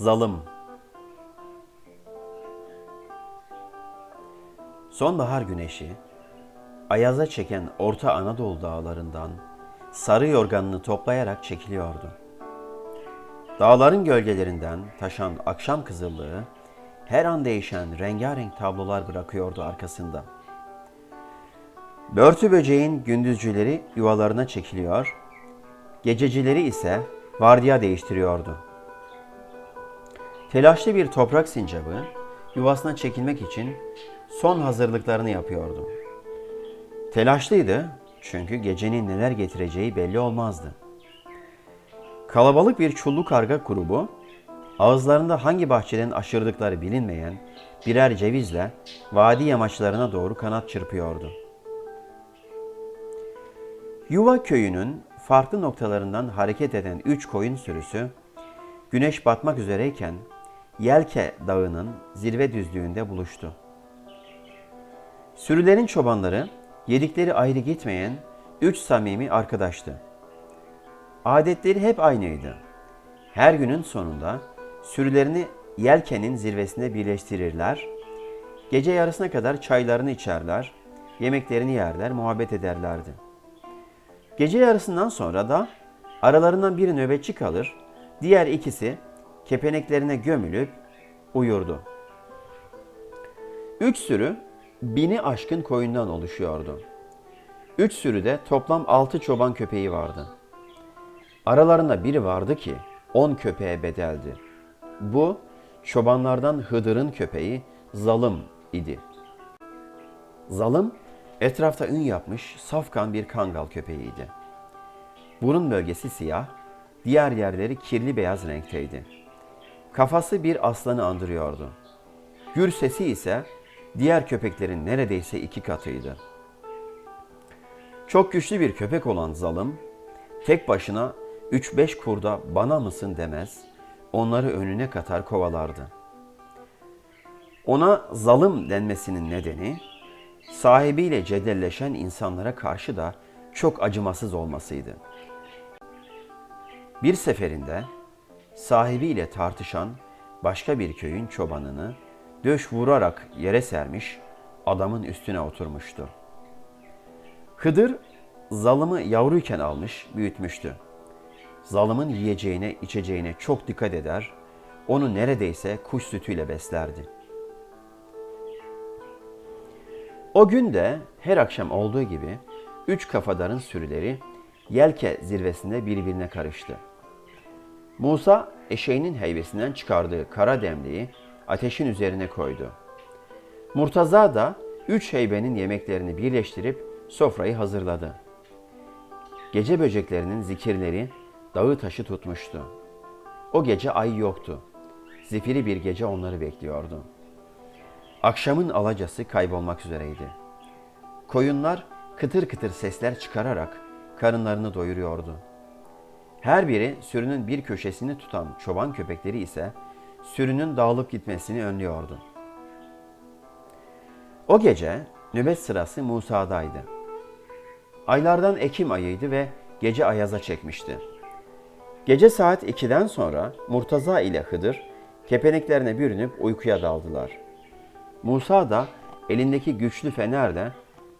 Zalım Sonbahar güneşi ayaza çeken Orta Anadolu dağlarından sarı yorganını toplayarak çekiliyordu. Dağların gölgelerinden taşan akşam kızıllığı her an değişen rengarenk tablolar bırakıyordu arkasında. Börtü böceğin gündüzcüleri yuvalarına çekiliyor, gececileri ise vardiya değiştiriyordu. Telaşlı bir toprak sincabı yuvasına çekilmek için son hazırlıklarını yapıyordu. Telaşlıydı çünkü gecenin neler getireceği belli olmazdı. Kalabalık bir çullu karga grubu ağızlarında hangi bahçeden aşırdıkları bilinmeyen birer cevizle vadi yamaçlarına doğru kanat çırpıyordu. Yuva köyünün farklı noktalarından hareket eden üç koyun sürüsü güneş batmak üzereyken Yelke Dağı'nın zirve düzlüğünde buluştu. Sürülerin çobanları yedikleri ayrı gitmeyen üç samimi arkadaştı. Adetleri hep aynıydı. Her günün sonunda sürülerini yelkenin zirvesinde birleştirirler, gece yarısına kadar çaylarını içerler, yemeklerini yerler, muhabbet ederlerdi. Gece yarısından sonra da aralarından biri nöbetçi kalır, diğer ikisi kepeneklerine gömülüp uyurdu. Üç sürü bini aşkın koyundan oluşuyordu. Üç sürüde toplam altı çoban köpeği vardı. Aralarında biri vardı ki on köpeğe bedeldi. Bu çobanlardan Hıdır'ın köpeği Zalım idi. Zalım etrafta ün yapmış safkan bir kangal köpeğiydi. Burun bölgesi siyah, diğer yerleri kirli beyaz renkteydi. Kafası bir aslanı andırıyordu. Gür sesi ise diğer köpeklerin neredeyse iki katıydı. Çok güçlü bir köpek olan Zalım, tek başına 3-5 kurda bana mısın demez, onları önüne katar kovalardı. Ona zalım denmesinin nedeni, sahibiyle cedelleşen insanlara karşı da çok acımasız olmasıydı. Bir seferinde sahibiyle tartışan başka bir köyün çobanını döş vurarak yere sermiş, adamın üstüne oturmuştu. Hıdır zalımı yavruyken almış, büyütmüştü. Zalımın yiyeceğine, içeceğine çok dikkat eder, onu neredeyse kuş sütüyle beslerdi. O gün de her akşam olduğu gibi üç kafadarın sürüleri Yelke zirvesinde birbirine karıştı. Musa eşeğinin heybesinden çıkardığı kara demliği ateşin üzerine koydu. Murtaza da üç heybenin yemeklerini birleştirip sofrayı hazırladı. Gece böceklerinin zikirleri dağı taşı tutmuştu. O gece ay yoktu. Zifiri bir gece onları bekliyordu. Akşamın alacası kaybolmak üzereydi. Koyunlar kıtır kıtır sesler çıkararak karınlarını doyuruyordu. Her biri sürünün bir köşesini tutan çoban köpekleri ise sürünün dağılıp gitmesini önlüyordu. O gece nöbet sırası Musa'daydı. Aylardan Ekim ayıydı ve gece ayaza çekmişti. Gece saat 2'den sonra Murtaza ile Hıdır kepeneklerine bürünüp uykuya daldılar. Musa da elindeki güçlü fenerle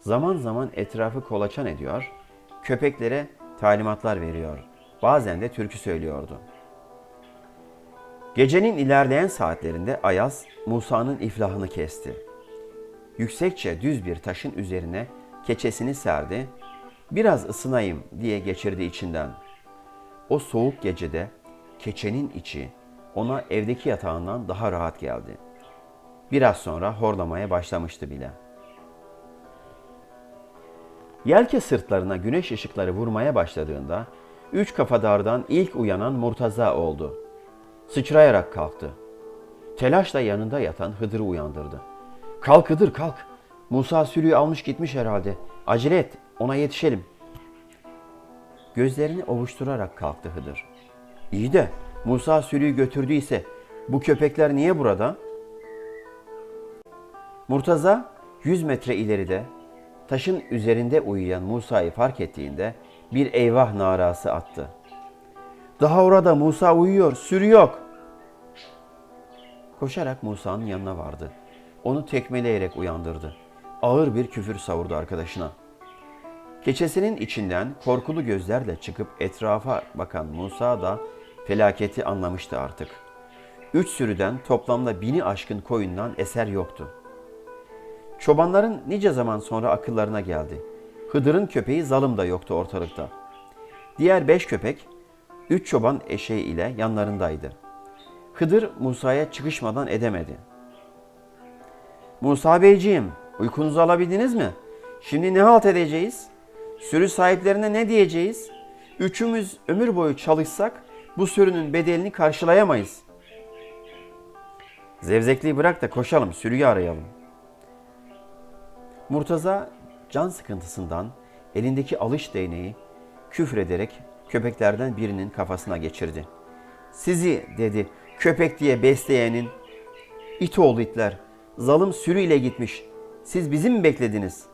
zaman zaman etrafı kolaçan ediyor, köpeklere talimatlar veriyor. Bazen de türkü söylüyordu. Gecenin ilerleyen saatlerinde Ayaz Musa'nın iflahını kesti. Yüksekçe düz bir taşın üzerine keçesini serdi, biraz ısınayım diye geçirdi içinden. O soğuk gecede keçenin içi ona evdeki yatağından daha rahat geldi. Biraz sonra horlamaya başlamıştı bile. Yelke sırtlarına güneş ışıkları vurmaya başladığında üç kafadardan ilk uyanan Murtaza oldu. Sıçrayarak kalktı. Telaşla yanında yatan Hıdır'ı uyandırdı. Kalk Hıdır kalk. Musa sürüyü almış gitmiş herhalde. Acele et ona yetişelim. Gözlerini ovuşturarak kalktı Hıdır. İyi de Musa sürüyü götürdüyse bu köpekler niye burada? Murtaza 100 metre ileride taşın üzerinde uyuyan Musa'yı fark ettiğinde bir eyvah narası attı. Daha orada Musa uyuyor, sürü yok. Koşarak Musa'nın yanına vardı. Onu tekmeleyerek uyandırdı. Ağır bir küfür savurdu arkadaşına. Keçesinin içinden korkulu gözlerle çıkıp etrafa bakan Musa da felaketi anlamıştı artık. Üç sürüden toplamda bini aşkın koyundan eser yoktu. Çobanların nice zaman sonra akıllarına geldi. Hıdır'ın köpeği Zalım da yoktu ortalıkta. Diğer beş köpek, üç çoban eşeği ile yanlarındaydı. Hıdır Musa'ya çıkışmadan edemedi. Musa Beyciğim, uykunuzu alabildiniz mi? Şimdi ne halt edeceğiz? Sürü sahiplerine ne diyeceğiz? Üçümüz ömür boyu çalışsak bu sürünün bedelini karşılayamayız. Zevzekliği bırak da koşalım, sürüyü arayalım. Murtaza can sıkıntısından elindeki alış değneği küfrederek köpeklerden birinin kafasına geçirdi. Sizi dedi köpek diye besleyenin it oğlu itler. Zalım sürüyle gitmiş. Siz bizi mi beklediniz?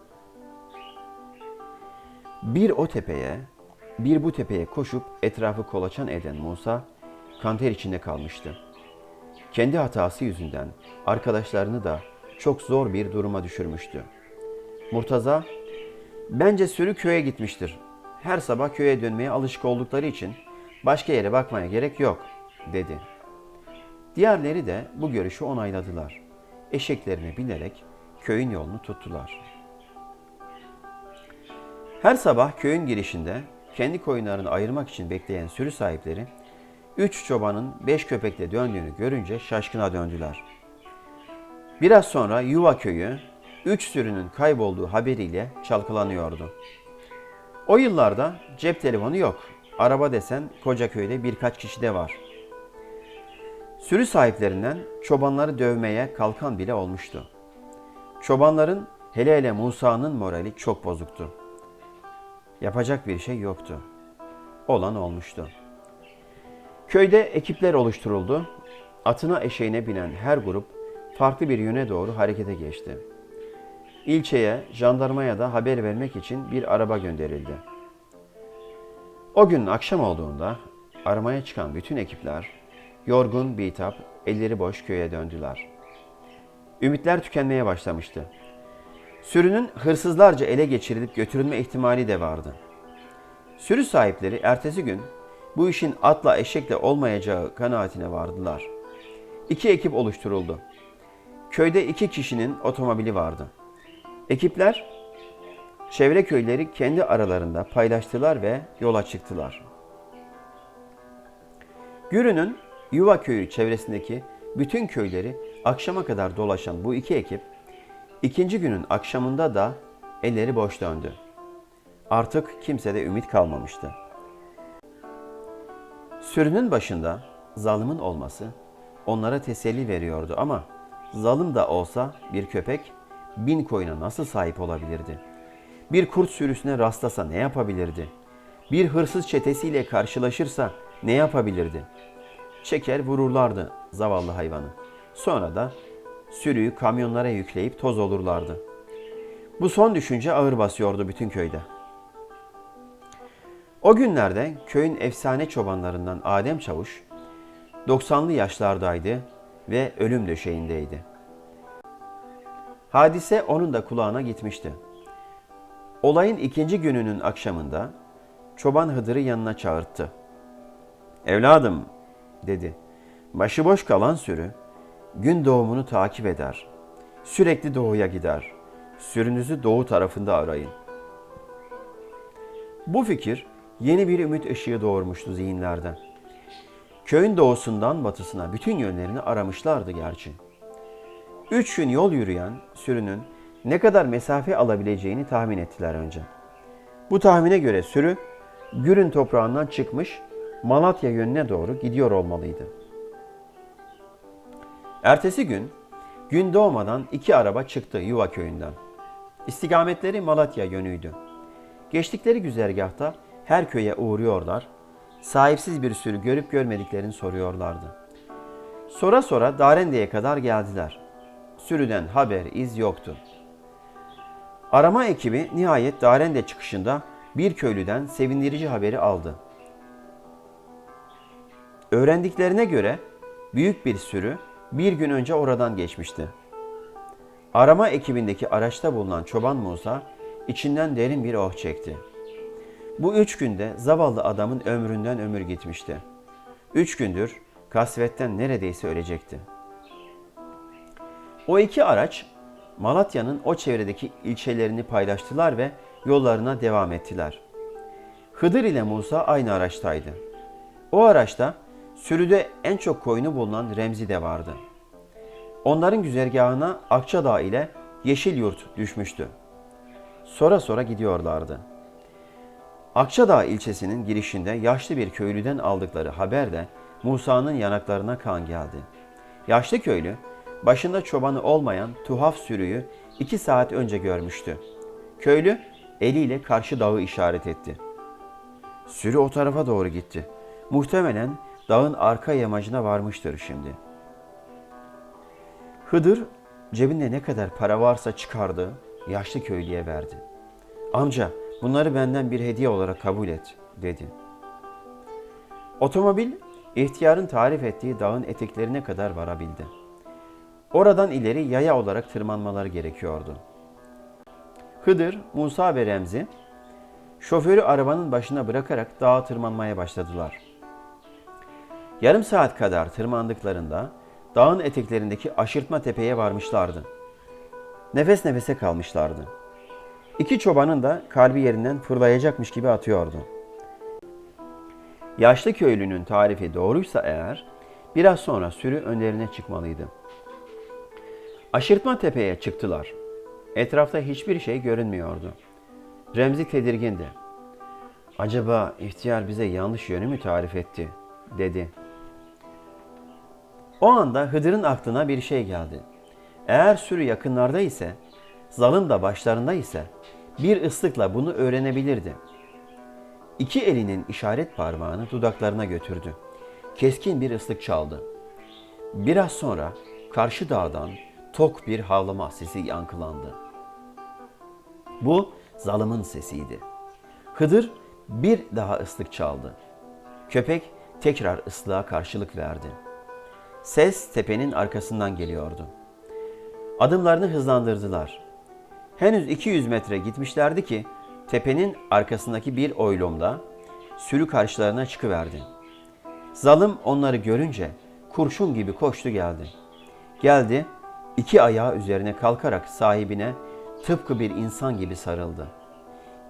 Bir o tepeye, bir bu tepeye koşup etrafı kolaçan eden Musa kanter içinde kalmıştı. Kendi hatası yüzünden arkadaşlarını da çok zor bir duruma düşürmüştü. Murtaza, bence sürü köye gitmiştir. Her sabah köye dönmeye alışık oldukları için başka yere bakmaya gerek yok, dedi. Diğerleri de bu görüşü onayladılar. Eşeklerine binerek köyün yolunu tuttular. Her sabah köyün girişinde kendi koyunlarını ayırmak için bekleyen sürü sahipleri, üç çobanın beş köpekle döndüğünü görünce şaşkına döndüler. Biraz sonra Yuva köyü, üç sürünün kaybolduğu haberiyle çalkalanıyordu. O yıllarda cep telefonu yok. Araba desen koca köyde birkaç kişi de var. Sürü sahiplerinden çobanları dövmeye kalkan bile olmuştu. Çobanların hele hele Musa'nın morali çok bozuktu. Yapacak bir şey yoktu. Olan olmuştu. Köyde ekipler oluşturuldu. Atına eşeğine binen her grup farklı bir yöne doğru harekete geçti. İlçeye, jandarmaya da haber vermek için bir araba gönderildi. O gün akşam olduğunda aramaya çıkan bütün ekipler yorgun, bitap, elleri boş köye döndüler. Ümitler tükenmeye başlamıştı. Sürünün hırsızlarca ele geçirilip götürülme ihtimali de vardı. Sürü sahipleri ertesi gün bu işin atla eşekle olmayacağı kanaatine vardılar. İki ekip oluşturuldu. Köyde iki kişinin otomobili vardı. Ekipler çevre köyleri kendi aralarında paylaştılar ve yola çıktılar. Gürü'nün Yuva köyü çevresindeki bütün köyleri akşama kadar dolaşan bu iki ekip ikinci günün akşamında da elleri boş döndü. Artık kimsede ümit kalmamıştı. Sürünün başında zalimin olması onlara teselli veriyordu ama zalim da olsa bir köpek bin koyuna nasıl sahip olabilirdi? Bir kurt sürüsüne rastlasa ne yapabilirdi? Bir hırsız çetesiyle karşılaşırsa ne yapabilirdi? Çeker vururlardı zavallı hayvanı. Sonra da sürüyü kamyonlara yükleyip toz olurlardı. Bu son düşünce ağır basıyordu bütün köyde. O günlerde köyün efsane çobanlarından Adem Çavuş 90'lı yaşlardaydı ve ölüm döşeğindeydi. Hadise onun da kulağına gitmişti. Olayın ikinci gününün akşamında çoban Hıdır'ı yanına çağırttı. Evladım dedi. Başıboş kalan sürü gün doğumunu takip eder. Sürekli doğuya gider. Sürünüzü doğu tarafında arayın. Bu fikir yeni bir ümit ışığı doğurmuştu zihinlerde. Köyün doğusundan batısına bütün yönlerini aramışlardı gerçi. Üç gün yol yürüyen sürünün ne kadar mesafe alabileceğini tahmin ettiler önce. Bu tahmine göre sürü Gürün toprağından çıkmış Malatya yönüne doğru gidiyor olmalıydı. Ertesi gün gün doğmadan iki araba çıktı Yuva köyünden. İstikametleri Malatya yönüydü. Geçtikleri güzergahta her köye uğruyorlar, sahipsiz bir sürü görüp görmediklerini soruyorlardı. Sonra sonra Darende'ye kadar geldiler. Sürüden haber, iz yoktu. Arama ekibi nihayet Darende çıkışında bir köylüden sevindirici haberi aldı. Öğrendiklerine göre büyük bir sürü bir gün önce oradan geçmişti. Arama ekibindeki araçta bulunan çoban Musa içinden derin bir oh çekti. Bu üç günde zavallı adamın ömründen ömür gitmişti. Üç gündür kasvetten neredeyse ölecekti. O iki araç Malatya'nın o çevredeki ilçelerini paylaştılar ve yollarına devam ettiler. Hıdır ile Musa aynı araçtaydı. O araçta sürüde en çok koyunu bulunan Remzi de vardı. Onların güzergahına Akçadağ ile Yeşilyurt düşmüştü. Sonra sonra gidiyorlardı. Akçadağ ilçesinin girişinde yaşlı bir köylüden aldıkları haber de Musa'nın yanaklarına kan geldi. Yaşlı köylü başında çobanı olmayan tuhaf sürüyü iki saat önce görmüştü. Köylü eliyle karşı dağı işaret etti. Sürü o tarafa doğru gitti. Muhtemelen dağın arka yamacına varmıştır şimdi. Hıdır cebinde ne kadar para varsa çıkardı, yaşlı köylüye verdi. Amca bunları benden bir hediye olarak kabul et dedi. Otomobil ihtiyarın tarif ettiği dağın eteklerine kadar varabildi. Oradan ileri yaya olarak tırmanmaları gerekiyordu. Hıdır, Musa ve Remzi şoförü arabanın başına bırakarak dağa tırmanmaya başladılar. Yarım saat kadar tırmandıklarında dağın eteklerindeki aşırtma tepeye varmışlardı. Nefes nefese kalmışlardı. İki çobanın da kalbi yerinden fırlayacakmış gibi atıyordu. Yaşlı köylünün tarifi doğruysa eğer biraz sonra sürü önlerine çıkmalıydı. Aşırtma tepeye çıktılar. Etrafta hiçbir şey görünmüyordu. Remzi tedirgindi. Acaba ihtiyar bize yanlış yönü mü tarif etti? dedi. O anda Hıdır'ın aklına bir şey geldi. Eğer sürü yakınlarda ise, zalim da başlarında ise bir ıslıkla bunu öğrenebilirdi. İki elinin işaret parmağını dudaklarına götürdü. Keskin bir ıslık çaldı. Biraz sonra karşı dağdan tok bir havlama sesi yankılandı. Bu zalımın sesiydi. Hıdır bir daha ıslık çaldı. Köpek tekrar ıslığa karşılık verdi. Ses tepenin arkasından geliyordu. Adımlarını hızlandırdılar. Henüz 200 metre gitmişlerdi ki tepenin arkasındaki bir oylumda sürü karşılarına çıkıverdi. Zalım onları görünce kurşun gibi koştu geldi. Geldi, iki ayağı üzerine kalkarak sahibine tıpkı bir insan gibi sarıldı.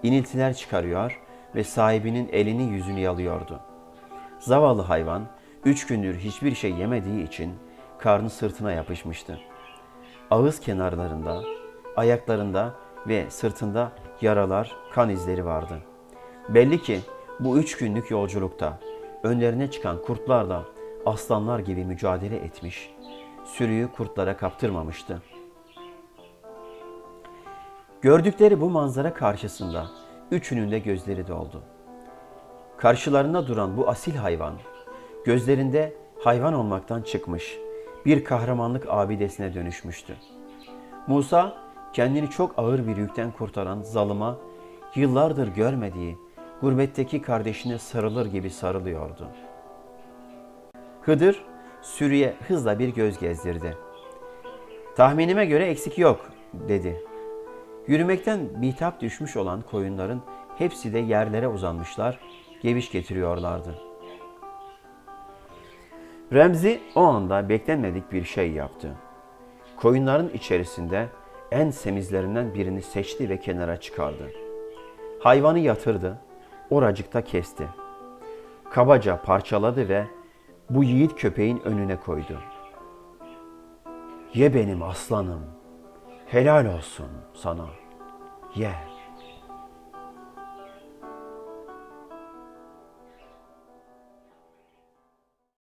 İniltiler çıkarıyor ve sahibinin elini yüzünü yalıyordu. Zavallı hayvan üç gündür hiçbir şey yemediği için karnı sırtına yapışmıştı. Ağız kenarlarında, ayaklarında ve sırtında yaralar, kan izleri vardı. Belli ki bu üç günlük yolculukta önlerine çıkan kurtlarla aslanlar gibi mücadele etmiş, sürüyü kurtlara kaptırmamıştı. Gördükleri bu manzara karşısında üçünün de gözleri doldu. Karşılarında duran bu asil hayvan, gözlerinde hayvan olmaktan çıkmış, bir kahramanlık abidesine dönüşmüştü. Musa, kendini çok ağır bir yükten kurtaran zalıma, yıllardır görmediği, gurbetteki kardeşine sarılır gibi sarılıyordu. Hıdır, sürüye hızla bir göz gezdirdi. Tahminime göre eksik yok, dedi. Yürümekten bitap düşmüş olan koyunların hepsi de yerlere uzanmışlar, geviş getiriyorlardı. Remzi o anda beklenmedik bir şey yaptı. Koyunların içerisinde en semizlerinden birini seçti ve kenara çıkardı. Hayvanı yatırdı, oracıkta kesti. Kabaca parçaladı ve bu yiğit köpeğin önüne koydu. Ye benim aslanım, helal olsun sana, ye.''